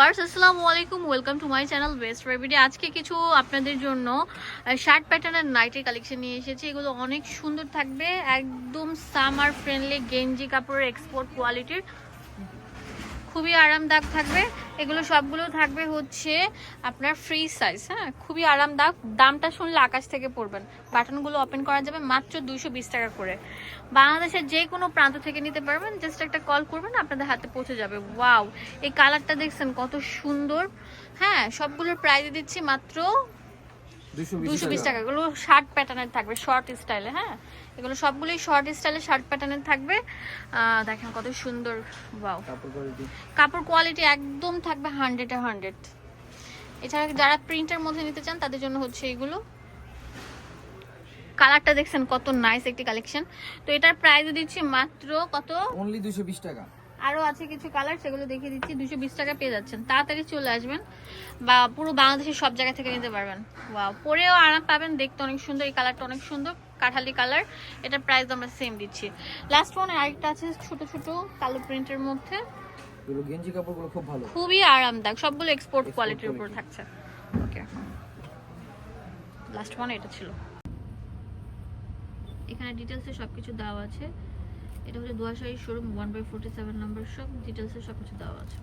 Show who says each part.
Speaker 1: Viewers, আসসালামু আলাইকুম welcome to my channel best রেভিডি আজকে কিছু আপনাদের জন্য শার্ট প্যাটার্নের নাইটের কালেকশন নিয়ে এসেছি। এগুলো অনেক সুন্দর থাকবে, একদম সামার ফ্রেন্ডলি গেঞ্জি কাপড়ের এক্সপোর্ট কোয়ালিটির খুবই আরামদায়ক থাকবে। এগুলো সবগুলো থাকবে হচ্ছে আপনার ফ্রি সাইজ হ্যাঁ? খুবই আরামদায়ক। দামটা শুনলে আকাশ থেকে পড়বেন। বাটনগুলো ওপেন করা যাবে মাত্র দুইশো বিশ টাকা করে। বাংলাদেশের যে কোনো প্রান্ত থেকে নিতে পারবেন। জাস্ট একটা কল করবেন, আপনাদের হাতে পৌঁছে যাবে। ওয়াও এই কালারটা দেখছেন কত সুন্দর। হ্যাঁ সবগুলোর প্রাইস দিচ্ছি মাত্র দুশো বিশ টাকা। এগুলো শার্ট প্যাটার্নের থাকবে শর্ট স্টাইলে হ্যাঁ? এগুলো সবগুলোই শর্ট স্টাইলে শার্ট প্যাটার্নের থাকবে। দেখেন কত সুন্দর ওয়াও কাপড় কোয়ালিটি একদম থাকবে হান্ড্রেডে হান্ড্রেড এছাড়া যারা প্রিন্টের মধ্যে নিতে চান তাদের জন্য হচ্ছে এগুলো। কালারটা দেখছেন কত নাইস একটি কালেকশন তো এটার প্রাইস দিচ্ছি মাত্র কত?
Speaker 2: অনলি 220 টাকা।
Speaker 1: আরও আছে কিছু কালার সেগুলো দেখিয়ে দিচ্ছি। দুশো বিশ টাকা পেয়ে যাচ্ছেন। তাড়াতাড়ি চলে আসবেন বা পুরো বাংলাদেশের সব জায়গা থেকে নিতে পারবেন। ওয়াও পরেও আরাম পাবেন দেখতে অনেক সুন্দর এই কালারটা অনেক সুন্দর কাঠালি কালার এটা প্রাইস আমরা সেম দিচ্ছি। লাস্ট ওয়ান আরেকটা আছে ছোট ছোট কালো প্রিন্টের মধ্যে।
Speaker 2: গেঞ্জি কাপড়গুলো খুব ভালো।
Speaker 1: খুবই আরামদায়ক সবগুলো এক্সপোর্ট কোয়ালিটির উপর থাকছে। ওকে লাস্ট ওয়ান এটা ছিল। এখানে ডিটেলসে সব কিছু দেওয়া আছে। এটা হচ্ছে দুয়াশাহী showroom one by forty seven number সব ডিটেলসে সব কিছু দেওয়া আছে।